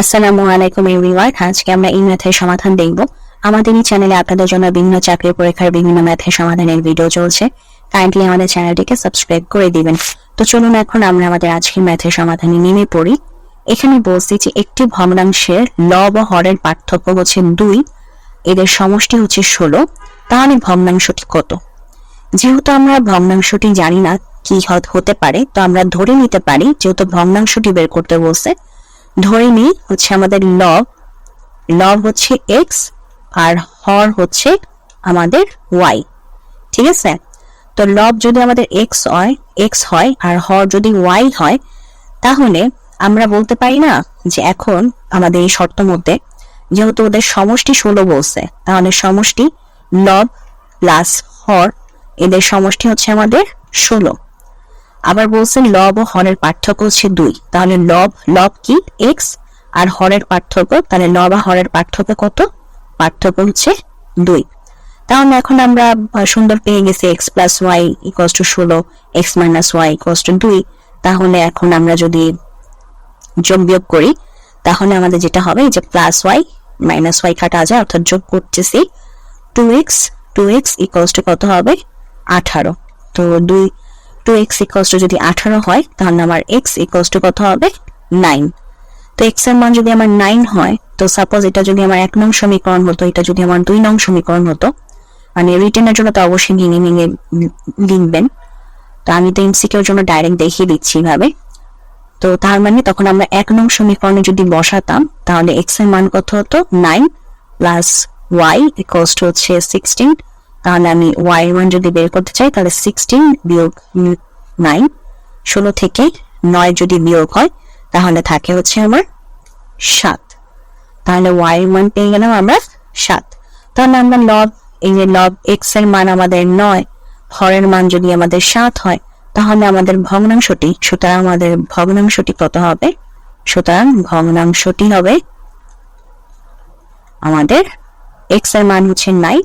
আসসালামু আলাইকুম এভরিওয়ান, আজকে আমরা এই ম্যাথের সমাধান দেখব। আমাদের এই চ্যানেলে আপনাদের জন্য বিভিন্ন চাকরির পরীক্ষার বিভিন্ন ম্যাথের সমাধানের ভিডিও চলছে। কাইন্ডলি আমাদের চ্যানেলটিকে সাবস্ক্রাইব করে দিবেন। তো চলুন এখন আমরা আমাদের আজকের ম্যাথের সমাধানে নেমে পড়ি। এখানে বলছি যে একটি ভগ্নাংশের লব ও হরের পার্থক্য হচ্ছে দুই, এদের সমষ্টি হচ্ছে ষোলো। তাহলে ভগ্নাংশটি কত? যেহেতু আমরা ভগ্নাংশটি জানি না কি হতে পারে, তো আমরা ধরে নিতে পারি যেহেতু ভগ্নাংশটি বের করতে বলছে ধরে নিই হচ্ছে আমাদের লব লব হচ্ছে এক্স আর হর হচ্ছে আমাদের ওয়াই ঠিক আছে? তো লব যদি আমাদের এক্স হয় এক্স হয় আর হর যদি ওয়াই হয়, তাহলে আমরা বলতে পারি না যে এখন আমাদের এই শর্ত মধ্যে যেহেতু ওদের সমষ্টি ষোলো বলছে, তাহলে সমষ্টি লব প্লাস হর, এদের সমষ্টি হচ্ছে আমাদের ষোলো। আবার বলছেন লব ও হরের পার্থক্য হচ্ছে দুই। তাহলে লব লব কি? এক্স আর হরের পার্থক্য, তাহলে লব আর হরের পার্থক্য কত? পার্থক্য হচ্ছে দুই। তাহলে এখন আমরা সুন্দর পেয়ে গেছি x plus y equals two ষোলো x minus y equals two দুই। তাহলে এখন আমরা যদি যোগ বিয়োগ করি, তাহলে আমাদের যেটা হবে যে প্লাস ওয়াই মাইনাস ওয়াই কাটা যায়, অর্থাৎ যোগ করতেছি two x two x equals two কত হবে? আঠারো। তো দুই টু এক্স ইকোয়াস টু যদি আঠারো হয়, তাহলে আমার এক্স ইকোয়াস টু কত হবে? নাইন তো এক্সের মান যদি আমার নাইন হয়, তো সাপোজ এটা যদি আমার এক নং সমীকরণ হতো, এটা যদি আমার দুই নং সমীকরণ হতো মানে রিটেনের জন্য তো অবশ্যই ভেঙে ভেঙে লিখবেন। তো আমি তো এমসিকিউর জন্য ডাইরেক্ট দেখিয়ে দিচ্ছি ভাবে তো তার মানে তখন আমরা এক নং সমীকরণে যদি বসাতাম, তাহলে এক্সের মান কত হতো? Nine plus y equals two হচ্ছে সিক্সটিন তাহলে আমি ওয়াই মান যদি বের করতে চাই, তাহলে সিক্সটিন বিয়োগ নাইন ষোলো থেকে নয় যদি বিয়োগ হয়, তাহলে থাকে হচ্ছে আমার সাত। তাহলে ওয়াই মান পেয়ে গেলাম আমরা সাত। তাহলে আমরা লব এই যে লব এক্সের মান আমাদের নয়, হরের মান যদি আমাদের সাত হয়, তাহলে আমাদের ভগ্নাংশটি, সুতরাং আমাদের ভগ্নাংশটি কত হবে? সুতরাং ভগ্নাংশটি হবে আমাদের এক্সের মান হচ্ছে নাইন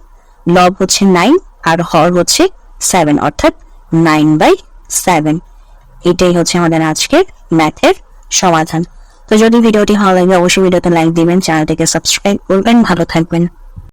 লব হচ্ছে নাইন আর হর হচ্ছে সেভেন অর্থাৎ নাইন বাই সেভেন এটাই হচ্ছে আমাদের আজকের ম্যাথের সমাধান। তো যদি ভিডিওটি ভালো লাগে, অবশ্যই ভিডিওতে লাইক দিবেন চ্যানেলটিকে সাবস্ক্রাইব করবেন। ভালো থাকবেন।